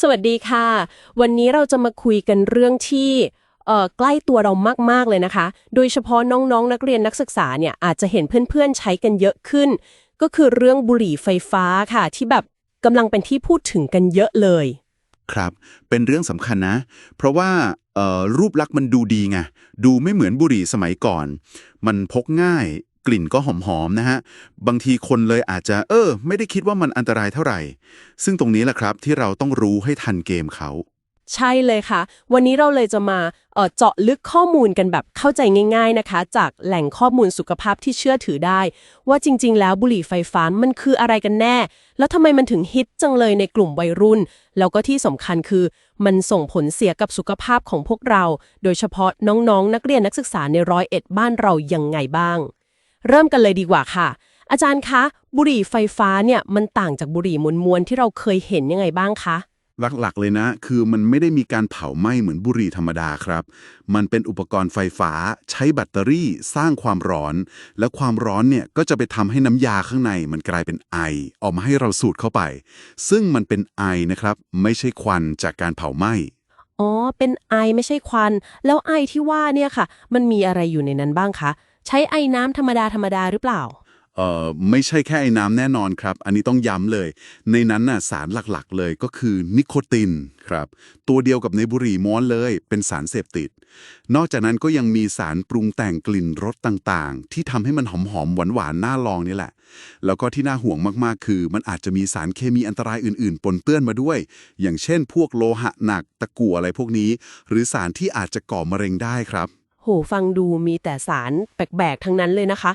สวัสดีค่ะ วันนี้เราจะมาคุยกันเรื่องที่เอ่อใกล้ตัวเรามาก ๆ เลยนะคะ โดยเฉพาะน้องๆนนักเรียนนักศึกษาเนี่ยอาจจะเห็นเพื่อนๆใช้กันเยอะขึ้น ก็คือเรื่องบุหรี่ไฟฟ้าค่ะ ที่แบบกำลังเป็นที่พูดถึงกันเยอะเลย ครับ เป็นเรื่องสำคัญนะ เพราะว่าเอ่อรูปลักษณ์มันดูดีไง ดูไม่เหมือนบุหรี่สมัยก่อน มันพกง่าย กลิ่นก็หอมๆนะฮะ บางทีคนเลยอาจจะ เออ ไม่ได้คิดว่ามันอันตรายเท่าไหร่ ซึ่งตรงนี้แหละครับที่เราต้องรู้ให้ทันเกมเขา ใช่เลยค่ะ วันนี้เราเลยจะมาเเจาะลึกข้อมูลกันแบบเข้าใจง่าย ๆนะคะ จากแหล่งข้อมูลสุขภาพที่เชื่อถือได้ ว่าจริง ๆ แล้วบุหรี่ไฟฟ้ามันคืออะไรกันแน่ แล้วทำไมมันถึงฮิตจังเลยในกลุ่มวัยรุ่น แล้วก็ที่สำคัญคือ มันส่งผลเสียกับสุขภาพของพวกเรา โดยเฉพาะน้องๆนักเรียนนักศึกษาในร้อยเอ็ดบ้านเรายังไงบ้าง เริ่มกันเลยดีกว่าค่ะ อาจารย์คะบุหรี่ไฟฟ้าเนี่ยมันต่างจากบุหรี่มวลๆที่เราเคยเห็นยังไงบ้างคะหลักๆ เลยนะ คือมันไม่ได้มีการเผาไหม้เหมือนบุหรี่ธรรมดาครับ มันเป็นอุปกรณ์ไฟฟ้า ใช้แบตเตอรี่สร้างความร้อน และความร้อนเนี่ยก็จะไปทำให้น้ำยาข้างในมันกลายเป็นไอ ออกมาให้เราสูดเข้าไป ซึ่งมันเป็นไอนะครับ ไม่ใช่ควันจากการเผาไหม้ อ๋อ เป็นไอไม่ใช่ควัน แล้วไอที่ว่าเนี่ยค่ะ มันมีอะไรอยู่ในนั้นบ้างคะ ใช้ไอน้ำธรรมดาธรรมดาหรือเปล่า เอ่อไม่ใช่แค่ไอ้น้ำแน่นอนครับ อันนี้ต้องย้ำเลย ในนั้นน่ะสารหลักๆ เลยก็คือนิโคตินครับ ตัวเดียวกับในบุหรี่ม้วนเลย เป็นสารเสพติด นอกจากนั้นก็ยังมีสารปรุงแต่งกลิ่นรสต่างๆ ที่ทำให้มันหอมๆหวานๆน่าลองนี่แหละ แล้วก็ที่น่าห่วงมากๆ คือมันอาจจะมีสารเคมีอันตรายอื่นๆ ปนเปื้อนมาด้วย อย่างเช่น พวกโลหะหนักตะกั่วอะไรพวกนี้ หรือสารที่อาจจะก่อมะเร็งได้ครับ หฟังดูมีแต่สารแปลกๆทั้งนั้นเลยนะคะ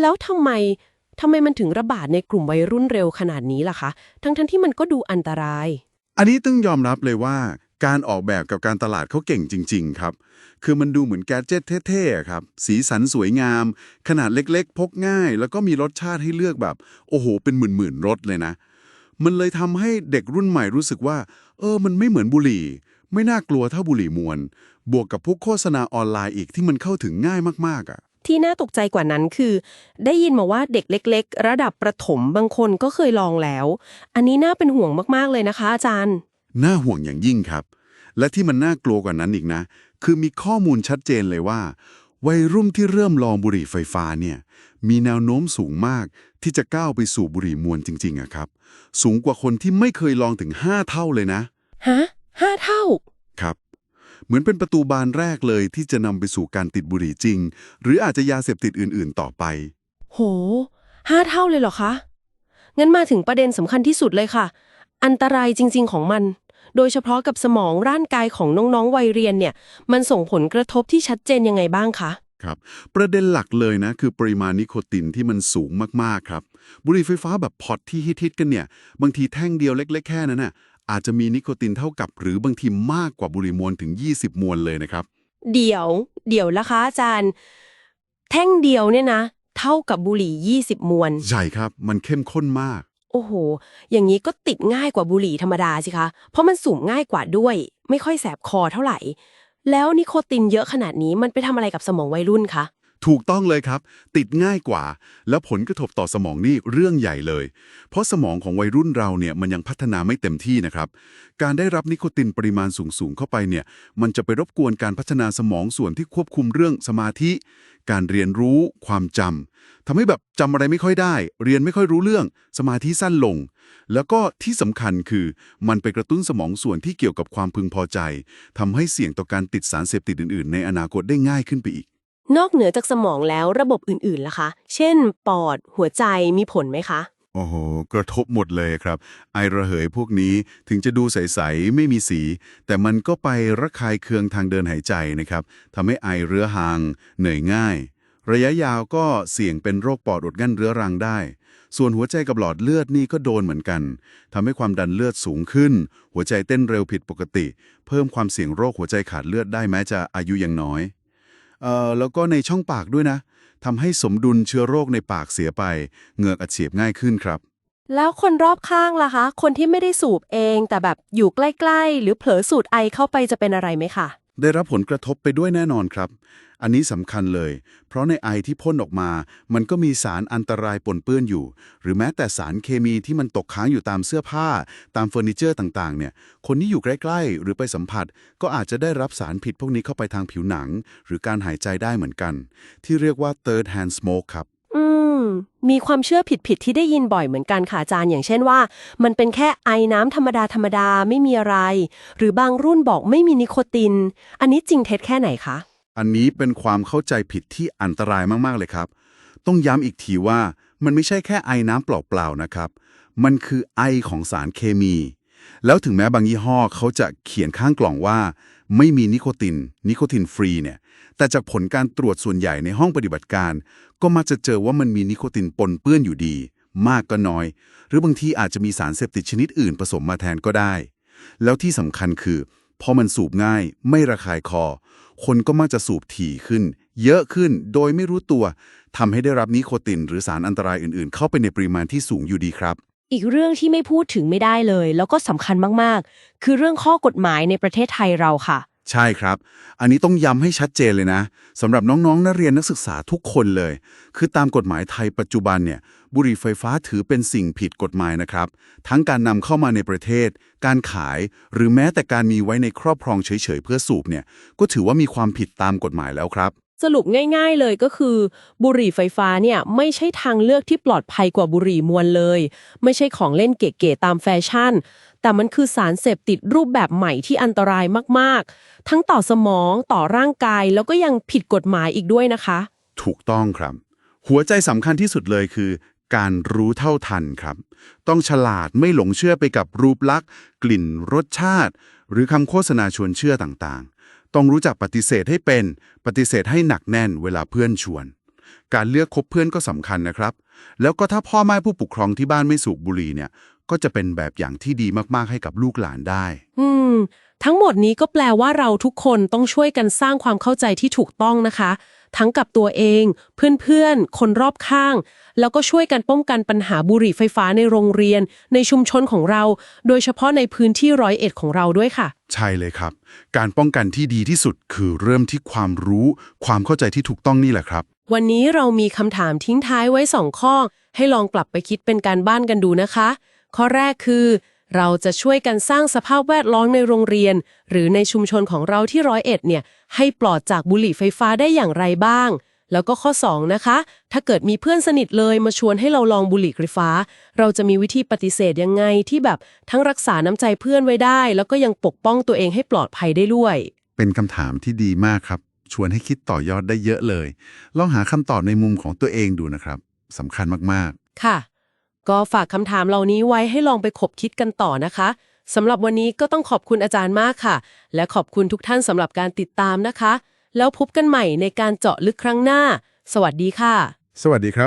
แล้วทำไมทำไมมันถึงระบาดในกลุ่มวัยรุ่นเร็วขนาดนี้ล่ะคะ ทั้งๆที่มันก็ดูอันตราย อันนี้ต้องยอมรับเลยว่า การออกแบบกับการตลาดเขาเก่งจริง ๆ ครับ คือมันดูเหมือนแกดเจ็ตเท่ๆครับ สีสันสวยงาม ขนาดเล็กๆ พกง่าย แล้วก็มีรสชาติให้เลือกแบบ โอ้โห เป็นหมื่นๆรสเลยนะ มันเลยทำให้เด็กรุ่นใหม่รู้สึกว่า เออ มันไม่เหมือนบุหรี่ ไม่น่ากลัวเท่าบุหรี่มวน บวกกับพวกโฆษณาออนไลน์อีกที่มันเข้าถึงง่ายมากๆอะ ที่น่าตกใจกว่านั้นคือ ได้ยินมาว่าเด็กเล็ก ๆ ระดับประถมบางคนก็เคยลองแล้ว อันนี้น่าเป็นห่วงมากๆเลยนะคะอาจารย์ น่าห่วงอย่างยิ่งครับ และที่มันน่ากลัวกว่านั้นอีกนะ คือมีข้อมูลชัดเจนเลยว่า วัยรุ่นที่เริ่มลองบุหรี่ไฟฟ้าเนี่ยมีแนวโน้มสูงมากที่จะก้าวไปสู่บุหรี่มวลจริงๆอะครับ สูงกว่าคนที่ไม่เคยลองถึง 5 เท่าเลยนะ ฮะ ห้าเท่า ครับ เหมือนเป็นประตูบานแรกเลยที่จะนำไปสู่การติดบุหรี่จริง หรืออาจจะยาเสพติดอื่นๆ ต่อไป โหห้าเท่าเลยเหรอคะ งั้นมาถึงประเด็นสำคัญที่สุดเลยค่ะ อันตรายจริง ๆ ของมัน โดยเฉพาะกับสมองร่างกายของน้องๆวัยเรียนเนี่ย มันส่งผลกระทบที่ชัดเจนยังไงบ้างคะ ครับประเด็นหลักเลยนะ คือปริมาณนิโคตินที่มันสูงมาก ๆ ครับ บุหรี่ไฟฟ้าแบบพอตที่ฮิตๆกันเนี่ย บางทีแท่งเดียวเล็ก ๆ แค่นั้นน่ะ อาจจะมีนิโคตินเท่ากับ หรือบางทีมากกว่าบุหรี่มวลถึง 20 มวลเลยนะครับ เดี๋ยว เดี๋ยวละคะอาจารย์ แท่งเดียวเนี่ยนะ เท่ากับบุหรี่ 20 มวนใช่ครับ มันเข้มข้นมาก โอ้โห อย่างนี้ก็ติดง่ายกว่าบุหรี่ธรรมดาสิคะ เพราะมันสูบง่ายกว่าด้วย ไม่ค่อยแสบคอเท่าไหร่ แล้วนิโคตินเยอะขนาดนี้มันไปทำอะไรกับสมองวัยรุ่นคะ ถูกต้องเลยครับ ติดง่ายกว่า แล้วผลกระทบต่อสมองนี่เรื่องใหญ่เลย เพราะสมองของวัยรุ่นเราเนี่ยมันยังพัฒนาไม่เต็มที่นะครับ การได้รับนิโคตินปริมาณสูงๆเข้าไปเนี่ย มันจะไปรบกวนการพัฒนาสมองส่วนที่ควบคุมเรื่องสมาธิ การเรียนรู้ ความจำทำให้แบบจำอะไรไม่ค่อยได้ เรียนไม่ค่อยรู้เรื่อง สมาธิสั้นลง แล้วก็ที่สำคัญคือมันไปกระตุ้นสมองส่วนที่เกี่ยวกับความพึงพอใจทำให้เสี่ยงต่อการติดสารเสพติดอื่น ๆ ในอนาคตได้ง่ายขึ้นไปอีก นอกเหนือจากสมองแล้วระบบอื่นๆล่ะคะ เช่น ปอด หัวใจมีผลไหมคะ โอ้โห กระทบหมดเลยครับ ไอระเหยพวกนี้ถึงจะดูใส ๆ ไม่มีสี แต่มันก็ไประคายเคืองทางเดินหายใจนะครับทำให้ไอเรื้อรัง เหนื่อยง่าย ระยะยาวก็เสี่ยงเป็นโรคปอดอุดกั้นเรื้อรังได้ ส่วนหัวใจกับหลอดเลือดนี่ก็โดนเหมือนกันทำให้ความดันเลือดสูงขึ้น หัวใจเต้นเร็วผิดปกติ เพิ่มความเสี่ยงโรคหัวใจขาดเลือดได้แม้จะอายุยังน้อย แล้วก็ในช่องปากด้วยนะทำให้สมดุลเชื้อโรคในปากเสียไป เหงือกอักเสบง่ายขึ้นครับ แล้วคนรอบข้างล่ะคะ คนที่ไม่ได้สูบเองแต่แบบอยู่ใกล้ ๆ หรือเผลอสูดไอเข้าไปจะเป็นอะไรไหมคะ ได้รับผลกระทบไปด้วยแน่นอนครับ อันนี้สำคัญเลย เพราะในไอที่พ่นออกมา มันก็มีสารอันตรายปนเปื้อนอยู่ หรือแม้แต่สารเคมีที่มันตกค้างอยู่ตามเสื้อผ้า ตามเฟอร์นิเจอร์ต่างๆ เนี่ย คนที่อยู่ใกล้ ๆ หรือไปสัมผัส ก็อาจจะได้รับสารผิดพวกนี้เข้าไปทางผิวหนัง หรือการหายใจได้เหมือนกัน ที่เรียกว่า third hand smoke ครับ ม มีความเชื่อผิดๆที่ได้ยินบ่อยเหมือนกันค่ะอาจารย์อย่างเช่นว่า มันเป็นแค่ไอน้ำธรรมดาธรรมดาไม่มีอะไร หรือบางรุ่นบอกไม่มีนิโคติน อันนี้จริงเท็จแค่ไหนคะ อันนี้เป็นความเข้าใจผิดที่อันตรายมากๆเลยครับ ต้องย้ำอีกทีว่ามันไม่ใช่แค่ไอน้ำเปล่าๆนะครับ มันคือไอของสารเคมี แล้วถึงแม้บางยี่ห้อเขาจะเขียนข้างกล่องว่า ไม่มีนิโคติน นิโคตินฟรีเนี่ย แต่จากผลการตรวจส่วนใหญ่ในห้องปฏิบัติการ ก็มักจะเจอว่ามันมีนิโคตินปนเปื้อนอยู่ดี มากก็น้อย หรือบางทีอาจจะมีสารเสพติดชนิดอื่นผสมมาแทนก็ได้ แล้วที่สำคัญคือพอมันสูบง่าย ไม่ระคายคอ คนก็มักจะสูบถี่ขึ้น เยอะขึ้นโดยไม่รู้ตัวทำให้ได้รับนิโคติน หรือสารอันตรายอื่น ๆ เข้าไปในปริมาณที่สูงอยู่ดีครับอีกเรื่องที่ไม่พูดถึงไม่ได้เลย แล้วก็สำคัญมาก ๆ คือเรื่องข้อกฎหมายในประเทศไทยเราค่ะ ใช่ครับ อันนี้ต้องย้ำให้ชัดเจนเลยนะสำหรับน้องๆ นักเรียนนักศึกษาทุกคนเลย คือตามกฎหมายไทยปัจจุบันเนี่ย บุหรี่ไฟฟ้าถือเป็นสิ่งผิดกฎหมายนะครับ ทั้งการนำเข้ามาในประเทศ การขาย หรือแม้แต่การมีไว้ในครอบครองเฉยๆ เพื่อสูบเนี่ย ก็ถือว่ามีความผิดตามกฎหมายแล้วครับ สรุปง่าย ๆ เลยก็คือ บุหรี่ไฟฟ้าเนี่ยไม่ใช่ทางเลือกที่ปลอดภัยกว่าบุหรี่มวลเลย ไม่ใช่ของเล่นเก๋ๆตามแฟชั่น แต่มันคือสารเสพติดรูปแบบใหม่ที่อันตรายมากๆ ทั้งต่อสมองต่อร่างกายแล้วก็ยังผิดกฎหมายอีกด้วยนะคะ ถูกต้องครับ หัวใจสำคัญที่สุดเลยคือ การรู้เท่าทันครับ ต้องฉลาดไม่หลงเชื่อไปกับรูปลักษณ์ กลิ่นรสชาติ หรือคำโฆษณาชวนเชื่อต่างๆ ต้องรู้จักปฏิเสธให้เป็น ปฏิเสธให้หนักแน่นเวลาเพื่อนชวน การเลือกคบเพื่อนก็สำคัญนะครับ แล้วก็ถ้าพ่อแม่ผู้ปกครองที่บ้านไม่สูบบุหรี่เนี่ย ก็จะเป็นแบบอย่างที่ดีมากๆให้กับลูกหลานได้ อืม ทั้งหมดนี้ก็แปลว่าเราทุกคนต้องช่วยกันสร้างความเข้าใจที่ถูกต้องนะคะ ทั้งกับตัวเอง เพื่อนๆ คนรอบข้าง แล้วก็ช่วยกันป้องกันปัญหาบุหรี่ไฟฟ้าในโรงเรียน ในชุมชนของเรา โดยเฉพาะในพื้นที่ร้อยเอ็ดของเราด้วยค่ะ ใช่เลยครับ การป้องกันที่ดีที่สุดคือเริ่มที่ความรู้ ความเข้าใจที่ถูกต้องนี่แหละครับ วันนี้เรามีคำถามทิ้งท้ายไว้สองข้อ ให้ลองกลับไปคิดเป็นการบ้านกันดูนะคะ ข้อแรกคือ เราจะช่วยกันสร้างสภาพแวดล้อมในโรงเรียน หรือในชุมชนของเราที่ร้อยเอ็ดเนี่ยให้ปลอดจากบุหรี่ไฟฟ้าได้อย่างไรบ้าง แล้วก็ข้อ 2 นะคะ ถ้าเกิดมีเพื่อนสนิทเลยมาชวนให้เราลองบุหรี่ไฟฟ้า เราจะมีวิธีปฏิเสธยังไงที่แบบทั้งรักษาน้ำใจเพื่อนไว้ได้ แล้วก็ยังปกป้องตัวเองให้ปลอดภัยได้ด้วย เป็นคำถามที่ดีมากครับ ชวนให้คิดต่อยอดได้เยอะเลย ลองหาคำตอบในมุมของตัวเองดูนะครับสำคัญมากค่ะ ก็ฝากคำถามเหล่านี้ไว้ให้ลองไปขบคิดกันต่อนะคะสำหรับวันนี้ก็ต้องขอบคุณอาจารย์มากค่ะ และขอบคุณทุกท่านสำหรับการติดตามนะคะ แล้วพบกันใหม่ในการเจาะลึกครั้งหน้า สวัสดีค่ะ สวัสดีครับ